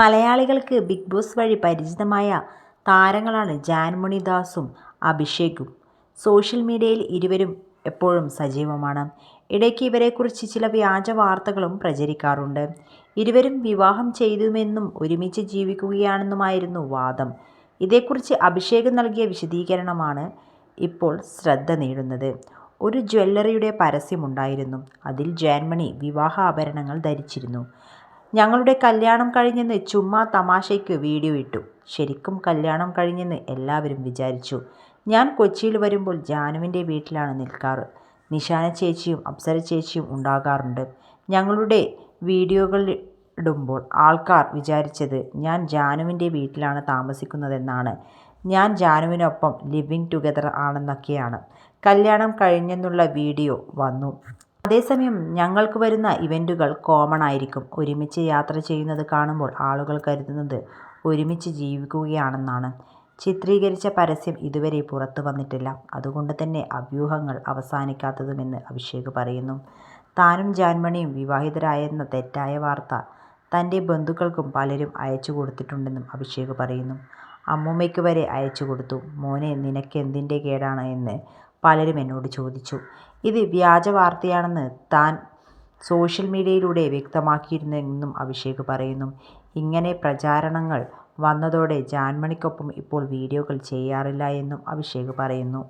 മലയാളികൾക്ക് big boss വഴി പരിചിതമായ താരങ്ങളാണ് ജാൻമണി ദാസും അഭിഷേകും. സോഷ്യൽ മീഡിയയിൽ ഇരുവരും എപ്പോഴും സജീവമാണ്. ഇടയ്ക്ക് ഇവരെക്കുറിച്ച് ചില വ്യാജ വാർത്തകളും പ്രചരിക്കാറുണ്ട്. ഇരുവരും വിവാഹം ചെയ്തുമെന്നും ഒരുമിച്ച് ജീവിക്കുകയാണെന്നുമായിരുന്നു വാദം. ഇതേക്കുറിച്ച് അഭിഷേക് നൽകിയ വിശദീകരണമാണ് ഇപ്പോൾ ശ്രദ്ധ നേടുന്നത്. ഒരു ജ്വല്ലറിയുടെ പരസ്യമുണ്ടായിരുന്നു. അതിൽ ജാൻമണി വിവാഹ ആഭരണങ്ങൾ ധരിച്ചിരുന്നു. ഞങ്ങളുടെ കല്യാണം കഴിഞ്ഞെന്ന് ചുമ്മാ തമാശയ്ക്ക് വീഡിയോ ഇട്ടു. ശരിക്കും കല്യാണം കഴിഞ്ഞെന്ന് എല്ലാവരും വിചാരിച്ചു. ഞാൻ കൊച്ചിയിൽ വരുമ്പോൾ ജാനുവിന്റെ വീട്ടിലാണ് നിൽക്കാറ്. നിശാന ചേച്ചിയും അപ്സര ചേച്ചിയും ഉണ്ടാകാറുണ്ട്. ഞങ്ങളുടെ വീഡിയോകളിടുമ്പോൾ ആൾക്കാർ വിചാരിച്ചത് ഞാൻ ജാനുവിന്റെ വീട്ടിലാണ് താമസിക്കുന്നതെന്നാണ്. ഞാൻ ജാനുവിനൊപ്പം ലിവിങ് ടുഗദർ ആണെന്നൊക്കെയാണ്. കല്യാണം കഴിഞ്ഞെന്നുള്ള വീഡിയോ വന്നു. അതേസമയം ഞങ്ങൾക്ക് വരുന്ന ഇവന്റുകൾ കോമൺ ആയിരിക്കും ഒരുമിച്ച് യാത്ര ചെയ്യുന്നത് കാണുമ്പോൾ ആളുകൾ കരുതുന്നത് ഒരുമിച്ച് ജീവിക്കുകയാണെന്നാണ്. ചിത്രീകരിച്ച പരസ്യം ഇതുവരെ പുറത്തു വന്നിട്ടില്ല. അതുകൊണ്ട് തന്നെ അഭ്യൂഹങ്ങൾ അവസാനിക്കാത്തതുമെന്ന് അഭിഷേക് പറയുന്നു. താനും ജാൻമണിയും വിവാഹിതരായെന്ന തെറ്റായ വാർത്ത തന്റെ ബന്ധുക്കൾക്കും പലരും അയച്ചു കൊടുത്തിട്ടുണ്ടെന്നും അഭിഷേക് പറയുന്നു. അമ്മൂമ്മയ്ക്ക് വരെ അയച്ചു കൊടുത്തു. മോനെ നിനക്കെന്തിന്റെ കേടാണ് എന്ന് പലരും എന്നോട് ചോദിച്ചു. ഇത് വ്യാജ വാർത്തയാണെന്ന് താൻ സോഷ്യൽ മീഡിയയിലൂടെ വ്യക്തമാക്കിയിരുന്നെന്നും അഭിഷേക് പറയുന്നു. ഇങ്ങനെ പ്രചാരണങ്ങൾ വന്നതോടെ ജാൻമണിക്കൊപ്പം ഇപ്പോൾ വീഡിയോകൾ ചെയ്യാറില്ല എന്നും അഭിഷേക് പറയുന്നു.